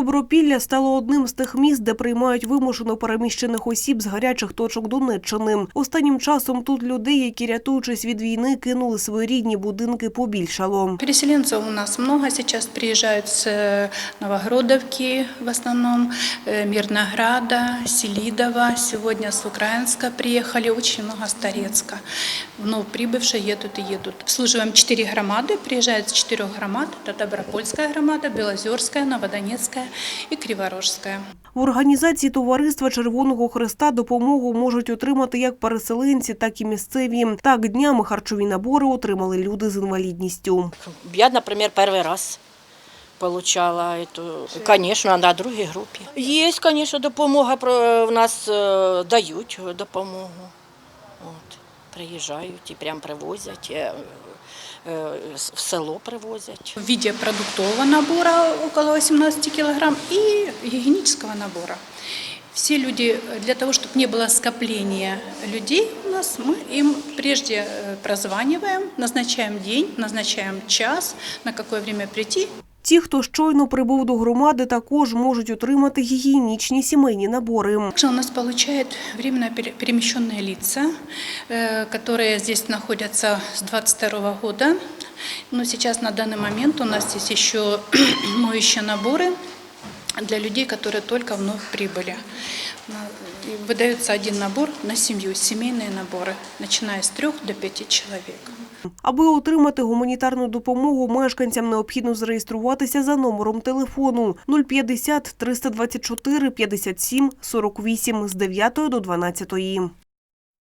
Добропілля стало одним з тих міст, де приймають вимушено переміщених осіб з гарячих точок Донеччини. Останнім часом тут людей, які рятуючись від війни, кинули свої рідні будинки, побільшало. Переселенцев у нас много сейчас приезжают с э, Новогродовки в основном, э, Мирнограда, Селидова, сегодня с Украинска приехали, очень много с Торецка. Вновь прибывшие едут и едут. Обслуживаем четыре громады, приезжают с четырех громад, это Добропольская громада, Белозерская, Новодонецкая и Криворожская. В організації товариства Червоного Хреста допомогу можуть отримати як переселенці, так і місцеві. Так днями харчові набори отримали люди з інвалідністю. Я, например, первый раз получала эту, конечно, на другій групі. Є, конечно, допомога, в нас е, дають допомогу. От, приїжджають і прям привозять, е, е, в село привозять. В виде продуктового набора около 18 килограмм и гигиенического набора. Все люди, для того, чтобы не было скопления людей у нас, мы им прежде э, прозваниваем, назначаем день, назначаем час, на какое время прийти. Ті, хто щойно прибув до громади, також можуть отримати гігієнічні сімейні набори. Также у нас получают временно пере- перемещенные лица, э, которые здесь находятся с 22 года. Но сейчас на данный момент у нас есть еще моющие наборы для людей, которые только вновь прибыли. На- и Выдается один набор на семью, семейные наборы, начиная с трех до пяти человек. Аби отримати гуманітарну допомогу, мешканцям необхідно зареєструватися за номером телефону 050 324 57 48 з 9 до 12.